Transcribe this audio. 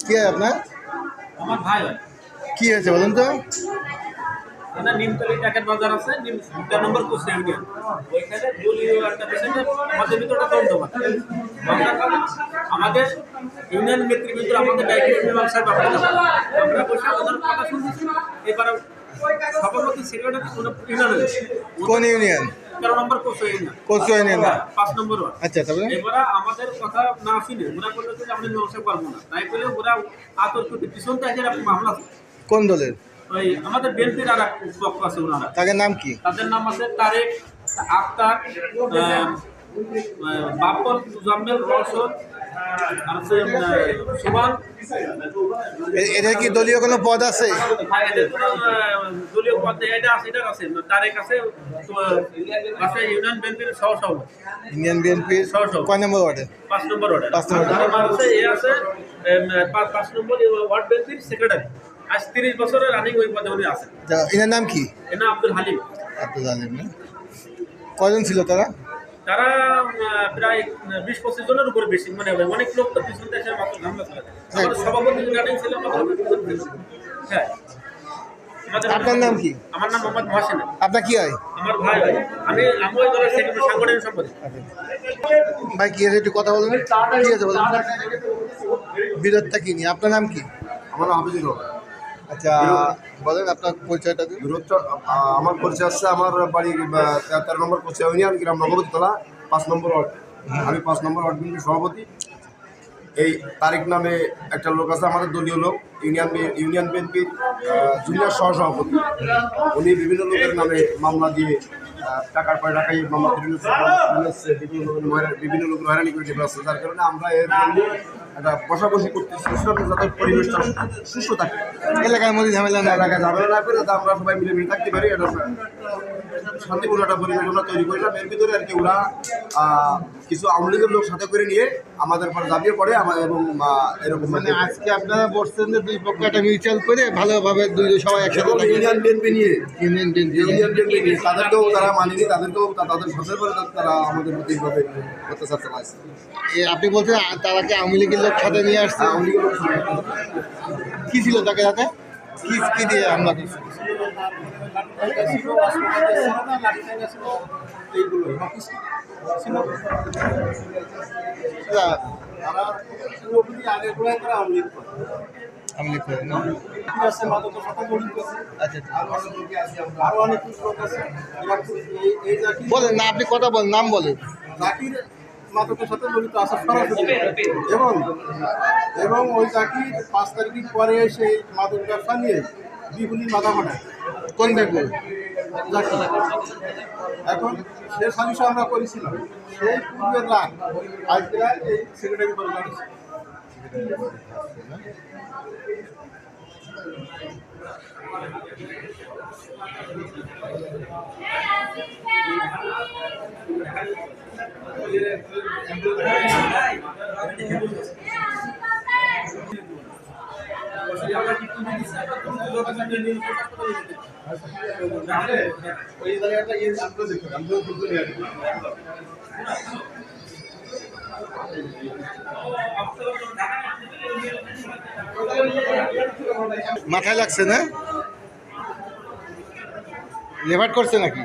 কি আপনার? আমার ভাই কি হয়েছে বলুন তো? এখানে নিমতলি ট্যাকের বাজার আছে নিম দুটা নম্বর কোর্সে ইউনিয়ন। ওইখানে দলীয় একটা বিষয় আমাদের ভিতরে একটা দ্বন্দ্ব আছে আমরা কারণ আমাদের ইউনিয়ন নেতৃবৃন্দ আমাদের ডাইরেক্ট ব্যবসার ব্যাপারে আমরা বসে ওদের কথা শুনতেছি এবার সভাপতি সেক্রেটারি ইউনিয়ন কোন ইউনিয়ন? তেরো নম্বর কোচু ইউনিয়ন হ্যাঁ, পাঁচ নম্বর আচ্ছা তারপরে? এবারে আমাদের কথা না শুনে ওরা বলল যে আমরা ব্যবসা করব না। তাই বলে ওরা আতর্ক পিছন থেকে মামলা কোন দলের? ওই আমাদের বিএনপির আর এক পক্ষ আছে ওনারা। তাদের নাম কি? তাদের নাম আছে তারেক আক্তার বাপন মুজাম্মেল এ- এদের কি দলীয় কোনো পদ আছে? আহ, দলীয় পদ এটা আছে এটা আছে। তারেক আছে আছে ইউনিয়ন বিএনপির সহ সভাপতি ইন্ডিয়ান বিএনপির সহ কয় নম্বর ওয়ার্ডে? পাঁচ নম্বর ওয়ার্ডে। পাঁচ নম্বর আছে এ আছে পাঁচ- পাঁচ নম্বর ওয়ার্ড বিএনপির সেক্রেটারি। আজ তিরিশ বছরের রানিং ওই পদে উনি আছেন। এনার নাম কি? এনা আব্দুল হালিম। আব্দুল আলিম না? কজন ছিল তারা? তারা প্রায় বিশ পঁচিশ জনের উপরে বেশি মানে অনেক লোক তো পিছন মাত্র ঝামেলা করে। আমাদের সভাপতি গার্ডেন ছিল। হ্যাঁ। আপনার নাম কি? আমার নাম মোহাম্মদ মহাসিন আপনার কি হয়? আমার ভাই ভাই আমি আমি ওই দলের সেক্রেটারি সাংগঠনিক সম্পাদক। ভাই কি হয়েছে একটু কথা বলুন কি বলুন। বিরোধটা কি নিয়ে? আপনার নাম কি? আমার নাম হাফিজুর রহমান। আচ্ছা বলেন আপনার পরিচয়টা দিন। আমার পরিচয় আসছে আমার বাড়ি তেরো নম্বর পরিচয় ইউনিয়ন গ্রাম নগরতলা পাঁচ নম্বর ওয়ার্ড। আমি পাঁচ নম্বর ওয়ার্ড বিএনপির সভাপতি। এই তারিক নামে একটা লোক আছে আমাদের দলীয় লোক ইউনিয়ন ইউনিয়ন বিএনপির জুনিয়র সহ সভাপতি উনি বিভিন্ন লোকের নামে মামলা দিয়ে টাকার পয় টাকাই তুলে নিচ্ছে, বিভিন্ন লোক হয়রানি করে যেগুলো আছে যার কারণে আমরা এর একটা বসাবসি করতেছি যাতে পরিবেশটা সুস্থ থাকে। এলাকার মধ্যে ঝামেলা না এলাকায় ঝামেলা না করে যাতে আমরা সবাই মিলে মিলে থাকতে পারি এটা শান্তিপূর্ণ একটা পরিবেশ আমরা তৈরি করিলাম এর ভিতরে আর কি ওরা কিছু আওয়ামী লীগের লোক সাথে করে নিয়ে আমাদের পরে ঝাঁপিয়ে পড়ে আমাদের এবং এরকম মানে আজকে আপনারা বসছেন যে দুই পক্ষ একটা মিউচুয়াল করে ভালোভাবে দুই সবাই একসাথে ইউনিয়ন বিএনপি নিয়ে। ইউনিয়ন বিএনপি ইউনিয়ন বিএনপি নিয়ে। তাদেরকেও তারা মানেনি তাদেরকেও তাদের সাথে করে তারা আমাদের প্রতি এইভাবে অত্যাচার চালাচ্ছে আপনি বলছেন তারা কি আওয়ামী লীগের লোক সাথে নিয়ে আসছে? আওয়ামী লীগের লোক সাথে- কি ছিল তাকে সাথে? কি কি দিয়ে হামলা করছে আচ্ছা আচ্ছা। বলেন, না, আপনি কথা বলেন, নাম বলেন। সাথে এবং এবং ওই জাকির পাঁচ তারিখের পরে সেই মাদক ব্যবসা নিয়ে বিপুলির মাথা ফাটায় কোন বিপুল এখন সে সালিশ আমরা করেছিলাম সেই পূর্বের রাত আজকে এই সেক্রেটারি ইয়ে আমরা মাথায় লাগছে না? লেভার করছে নাকি?